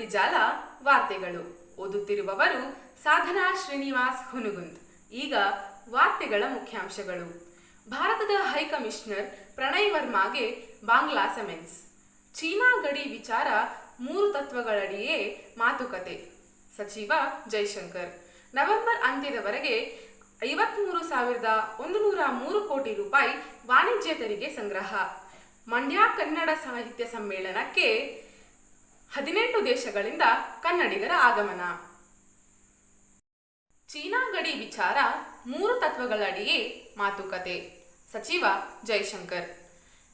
ಸುದ್ದಿಜಾಲ ವಾರ್ತೆಗಳು. ಓದುತ್ತಿರುವವರು ಸಾಧನಾ ಶ್ರೀನಿವಾಸ್ ಹುನುಗುಂದ್. ಈಗ ವಾರ್ತೆಗಳ ಮುಖ್ಯಾಂಶಗಳು. ಭಾರತದ ಹೈಕಮಿಷನರ್ ಪ್ರಣಯ್ ವರ್ಮಾಗೆ ಬಾಂಗ್ಲಾ ಸೆಮೆನ್ಸ್. ಚೀನಾ ಗಡಿ ವಿಚಾರ ಮೂರು ತತ್ವಗಳಡಿಯೇ ಮಾತುಕತೆ. ಸಚಿವ ಜೈಶಂಕರ್. ನವೆಂಬರ್ ಅಂತ್ಯದವರೆಗೆ ಐವತ್ಮೂರು ಸಾವಿರದ ಒಂದು ನೂರ ಮೂರು ಕೋಟಿ ರೂಪಾಯಿ ವಾಣಿಜ್ಯ ತೆರಿಗೆ ಸಂಗ್ರಹ. ಮಂಡ್ಯ ಕನ್ನಡ ಸಾಹಿತ್ಯ ಸಮ್ಮೇಳನಕ್ಕೆ ಹದಿನೆಂಟು ದೇಶಗಳಿಂದ ಕನ್ನಡಿಗರ ಆಗಮನ. ಚೀನಾ ಗಡಿ ವಿಚಾರ ಮೂರು ತತ್ವಗಳಡಿಯೇ ಮಾತುಕತೆ. ಸಚಿವ ಜೈಶಂಕರ್.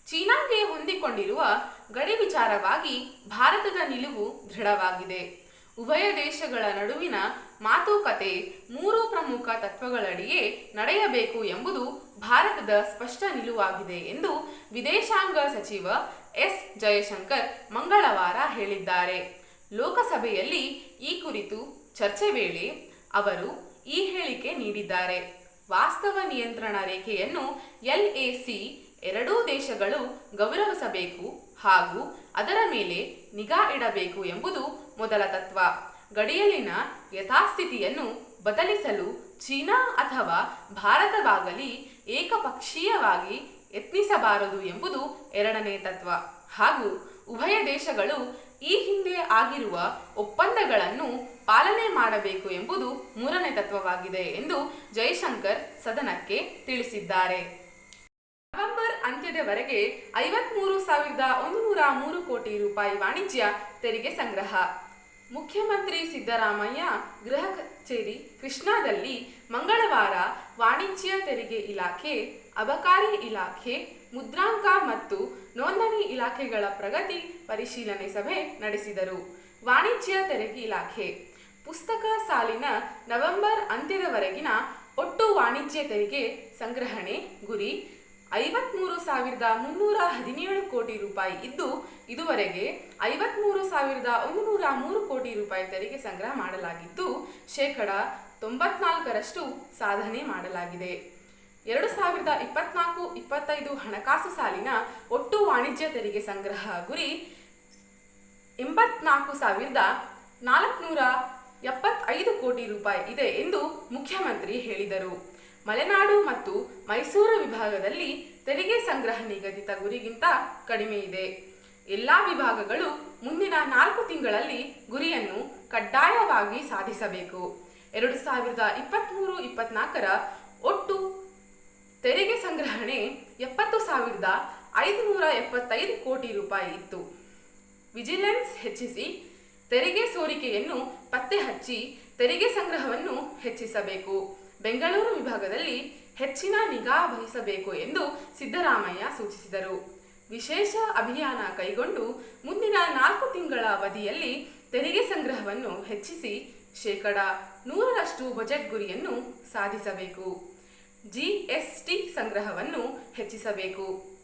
ಚೀನಾಗೆ ಹೊಂದಿಕೊಂಡಿರುವ ಗಡಿ ವಿಚಾರವಾಗಿ ಭಾರತದ ನಿಲುವು ದೃಢವಾಗಿದೆ. ಉಭಯ ದೇಶಗಳ ನಡುವಿನ ಮಾತುಕತೆ ಮೂರು ಪ್ರಮುಖ ತತ್ವಗಳಡಿಯೇ ನಡೆಯಬೇಕು ಎಂಬುದು ಭಾರತದ ಸ್ಪಷ್ಟ ನಿಲುವಾಗಿದೆ ಎಂದು ವಿದೇಶಾಂಗ ಸಚಿವ ಎಸ್. ಜಯಶಂಕರ್ ಮಂಗಳವಾರ ಹೇಳಿದ್ದಾರೆ. ಲೋಕಸಭೆಯಲ್ಲಿ ಈ ಕುರಿತು ಚರ್ಚೆ ವೇಳೆ ಅವರು ಈ ಹೇಳಿಕೆ ನೀಡಿದ್ದಾರೆ. ವಾಸ್ತವ ನಿಯಂತ್ರಣ ರೇಖೆಯನ್ನು ಎಲ್ಎಸಿ ಎರಡೂ ದೇಶಗಳು ಗೌರವಿಸಬೇಕು ಹಾಗೂ ಅದರ ಮೇಲೆ ನಿಗಾ ಇಡಬೇಕು ಎಂಬುದು ಮೊದಲ ತತ್ವ. ಗಡಿಯಲ್ಲಿನ ಯಥಾಸ್ಥಿತಿಯನ್ನು ಬದಲಿಸಲು ಚೀನಾ ಅಥವಾ ಭಾರತವಾಗಲಿ ಏಕಪಕ್ಷೀಯವಾಗಿ ಯತ್ನಿಸಬಾರದು ಎಂಬುದು ಎರಡನೇ ತತ್ವ. ಹಾಗೂ ಉಭಯ ದೇಶಗಳು ಈ ಹಿಂದೆ ಆಗಿರುವ ಒಪ್ಪಂದಗಳನ್ನು ಪಾಲನೆ ಮಾಡಬೇಕು ಎಂಬುದು ಮೂರನೇ ತತ್ವವಾಗಿದೆ ಎಂದು ಜೈಶಂಕರ್ ಸದನಕ್ಕೆ ತಿಳಿಸಿದ್ದಾರೆ. ಅಂತ್ಯದವರೆಗೆ ಐವತ್ಮೂರು ಸಾವಿರದ ಒಂದು ನೂರ ಮೂರು ಕೋಟಿ ರೂಪಾಯಿ ವಾಣಿಜ್ಯ ತೆರಿಗೆ ಸಂಗ್ರಹ. ಮುಖ್ಯಮಂತ್ರಿ ಸಿದ್ದರಾಮಯ್ಯ ಗೃಹ ಕಚೇರಿ ಕೃಷ್ಣಾದಲ್ಲಿ ಮಂಗಳವಾರ ವಾಣಿಜ್ಯ ತೆರಿಗೆ ಇಲಾಖೆ, ಅಬಕಾರಿ ಇಲಾಖೆ, ಮುದ್ರಾಂಕ ಮತ್ತು ನೋಂದಣಿ ಇಲಾಖೆಗಳ ಪ್ರಗತಿ ಪರಿಶೀಲನೆ ಸಭೆ ನಡೆಸಿದರು. ವಾಣಿಜ್ಯ ತೆರಿಗೆ ಇಲಾಖೆ. ಪುಸ್ತಕ ಸಾಲಿನ ನವೆಂಬರ್ ಅಂತ್ಯದವರೆಗಿನ ಒಟ್ಟು ವಾಣಿಜ್ಯ ತೆರಿಗೆ ಸಂಗ್ರಹಣೆ ಗುರಿ ಐವತ್ಮೂರು ಸಾವಿರದ ಮುನ್ನೂರ ಹದಿನೇಳು ಕೋಟಿ ರೂಪಾಯಿ ಇದ್ದು, ಇದುವರೆಗೆ ಐವತ್ಮೂರು ಸಾವಿರದ ಒಂದು ನೂರ ಮೂರು ಕೋಟಿ ರೂಪಾಯಿ ತೆರಿಗೆ ಸಂಗ್ರಹ ಮಾಡಲಾಗಿದ್ದು, ಶೇಕಡ ತೊಂಬತ್ನಾಲ್ಕರಷ್ಟು ಸಾಧನೆ ಮಾಡಲಾಗಿದೆ. ಎರಡು ಸಾವಿರದ ಇಪ್ಪತ್ನಾಲ್ಕು ಇಪ್ಪತ್ತೈದು ಹಣಕಾಸು ಸಾಲಿನ ಒಟ್ಟು ವಾಣಿಜ್ಯ ತೆರಿಗೆ ಸಂಗ್ರಹ ಗುರಿ ಎಂಬತ್ನಾಲ್ಕು ಸಾವಿರದ ನಾಲ್ಕುನೂರ ಎಪ್ಪತ್ತೈದು ಕೋಟಿ ರೂಪಾಯಿ ಇದೆ ಎಂದು ಮುಖ್ಯಮಂತ್ರಿ ಹೇಳಿದರು. ಮಲೆನಾಡು ಮತ್ತು ಮೈಸೂರು ವಿಭಾಗದಲ್ಲಿ ತೆರಿಗೆ ಸಂಗ್ರಹ ನಿಗದಿತ ಗುರಿಗಿಂತ ಕಡಿಮೆ ಇದೆ. ಎಲ್ಲ ವಿಭಾಗಗಳು ಮುಂದಿನ ನಾಲ್ಕು ತಿಂಗಳಲ್ಲಿ ಗುರಿಯನ್ನು ಕಡ್ಡಾಯವಾಗಿ ಸಾಧಿಸಬೇಕು. ಎರಡು ಸಾವಿರದ ಇಪ್ಪತ್ತ್ಮೂರು ಇಪ್ಪತ್ನಾಲ್ಕರ ಒಟ್ಟು ತೆರಿಗೆ ಸಂಗ್ರಹಣೆ ಎಪ್ಪತ್ತು ಸಾವಿರದ ಐದುನೂರ ಎಪ್ಪತ್ತೈದು ಕೋಟಿ ರೂಪಾಯಿ ಇತ್ತು. ವಿಜಿಲೆನ್ಸ್ ಹೆಚ್ಚಿಸಿ ತೆರಿಗೆ ಸೋರಿಕೆಯನ್ನು ಪತ್ತೆ ಹಚ್ಚಿ ತೆರಿಗೆ ಸಂಗ್ರಹವನ್ನು ಹೆಚ್ಚಿಸಬೇಕು. ಬೆಂಗಳೂರು ವಿಭಾಗದಲ್ಲಿ ಹೆಚ್ಚಿನ ನಿಗಾ ವಹಿಸಬೇಕು ಎಂದು ಸಿದ್ದರಾಮಯ್ಯ ಸೂಚಿಸಿದರು. ವಿಶೇಷ ಅಭಿಯಾನ ಕೈಗೊಂಡು ಮುಂದಿನ ನಾಲ್ಕು ತಿಂಗಳ ಅವಧಿಯಲ್ಲಿ ತೆರಿಗೆ ಸಂಗ್ರಹವನ್ನು ಹೆಚ್ಚಿಸಿ ಶೇಕಡ ನೂರರಷ್ಟು ಬಜೆಟ್ ಗುರಿಯನ್ನು ಸಾಧಿಸಬೇಕು. ಜಿಎಸ್ಟಿ ಸಂಗ್ರಹವನ್ನು ಹೆಚ್ಚಿಸಬೇಕು.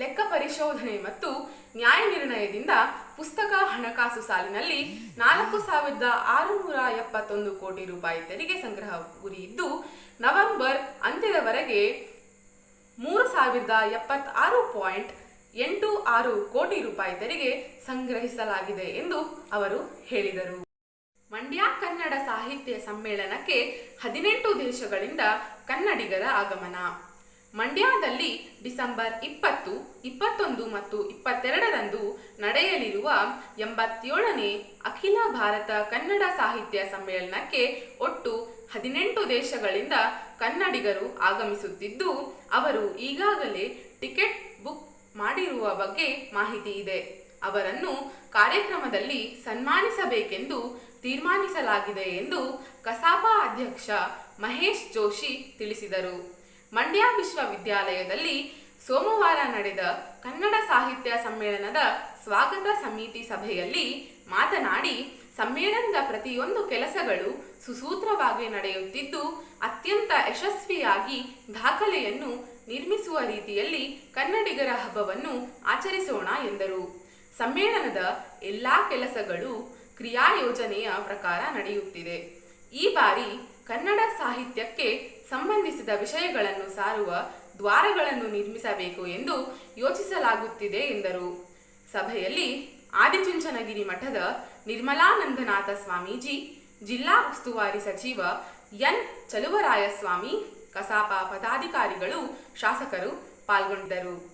ಲೆಕ್ಕ ಪರಿಶೋಧನೆ ಮತ್ತು ನ್ಯಾಯ ನಿರ್ಣಯದಿಂದ ಪುಸ್ತಕ ಹಣಕಾಸು ಸಾಲಿನಲ್ಲಿ ನಾಲ್ಕು ಸಾವಿರದ ಆರುನೂರ ಎಪ್ಪತ್ತೊಂದು ಕೋಟಿ ರೂಪಾಯಿ ತೆರಿಗೆ ಸಂಗ್ರಹ ಗುರಿ ನವೆಂಬರ್ ಅಂತ್ಯದವರೆಗೆ ಮೂರು ಸಾವಿರದ ಎಪ್ಪತ್ತಾರು ಪಾಯಿಂಟ್ ಎಂಟು ಆರು ಕೋಟಿ ರೂಪಾಯಿ ತೆರಿಗೆ ಸಂಗ್ರಹಿಸಲಾಗಿದೆ ಎಂದು ಅವರು ಹೇಳಿದರು. ಮಂಡ್ಯ ಕನ್ನಡ ಸಾಹಿತ್ಯ ಸಮ್ಮೇಳನಕ್ಕೆ ಹದಿನೆಂಟು ದೇಶಗಳಿಂದ ಕನ್ನಡಿಗರ ಆಗಮನ. ಮಂಡ್ಯದಲ್ಲಿ ಡಿಸೆಂಬರ್ ಇಪ್ಪತ್ತು, ಇಪ್ಪತ್ತೊಂದು ಮತ್ತು ಇಪ್ಪತ್ತೆರಡರಂದು ನಡೆಯಲಿರುವ ಎಂಬತ್ತೇಳನೇ ಅಖಿಲ ಭಾರತ ಕನ್ನಡ ಸಾಹಿತ್ಯ ಸಮ್ಮೇಳನಕ್ಕೆ ಒಟ್ಟು ಹದಿನೆಂಟು ದೇಶಗಳಿಂದ ಕನ್ನಡಿಗರು ಆಗಮಿಸುತ್ತಿದ್ದು, ಅವರು ಈಗಾಗಲೇ ಟಿಕೆಟ್ ಬುಕ್ ಮಾಡಿರುವ ಬಗ್ಗೆ ಮಾಹಿತಿ ಇದೆ. ಅವರನ್ನು ಕಾರ್ಯಕ್ರಮದಲ್ಲಿ ಸನ್ಮಾನಿಸಬೇಕೆಂದು ತೀರ್ಮಾನಿಸಲಾಗಿದೆ ಎಂದು ಕಸಾಪ ಅಧ್ಯಕ್ಷ ಮಹೇಶ್ ಜೋಶಿ ತಿಳಿಸಿದರು. ಮಂಡ್ಯ ವಿಶ್ವವಿದ್ಯಾಲಯದಲ್ಲಿ ಸೋಮವಾರ ನಡೆದ ಕನ್ನಡ ಸಾಹಿತ್ಯ ಸಮ್ಮೇಳನದ ಸ್ವಾಗತ ಸಮಿತಿ ಸಭೆಯಲ್ಲಿ ಮಾತನಾಡಿ, ಸಮ್ಮೇಳನದ ಪ್ರತಿಯೊಂದು ಕೆಲಸಗಳು ಸುಸೂತ್ರವಾಗಿ ನಡೆಯುತ್ತಿದ್ದು, ಅತ್ಯಂತ ಯಶಸ್ವಿಯಾಗಿ ದಾಖಲೆಯನ್ನು ನಿರ್ಮಿಸುವ ರೀತಿಯಲ್ಲಿ ಕನ್ನಡಿಗರ ಹಬ್ಬವನ್ನು ಆಚರಿಸೋಣ ಎಂದರು. ಸಮ್ಮೇಳನದ ಎಲ್ಲಾ ಕೆಲಸಗಳು ಕ್ರಿಯಾ ಯೋಜನೆಯ ಪ್ರಕಾರ ನಡೆಯುತ್ತಿದೆ. ಈ ಬಾರಿ ಕನ್ನಡ ಸಾಹಿತ್ಯಕ್ಕೆ ಸಂಬಂಧಿಸಿದ ವಿಷಯಗಳನ್ನು ಸಾರುವ ದ್ವಾರಗಳನ್ನು ನಿರ್ಮಿಸಬೇಕು ಎಂದು ಯೋಚಿಸಲಾಗುತ್ತಿದೆ ಎಂದರು. ಸಭೆಯಲ್ಲಿ ಆದಿಚುಂಚನಗಿರಿ ಮಠದ ನಿರ್ಮಲಾನಂದನಾಥ ಸ್ವಾಮೀಜಿ, ಜಿಲ್ಲಾ ಉಸ್ತುವಾರಿ ಸಚಿವ ಎನ್. ಚಲುವರಾಯಸ್ವಾಮಿ, ಕಸಾಪ ಪದಾಧಿಕಾರಿಗಳು, ಶಾಸಕರು ಪಾಲ್ಗೊಂಡಿದ್ದರು.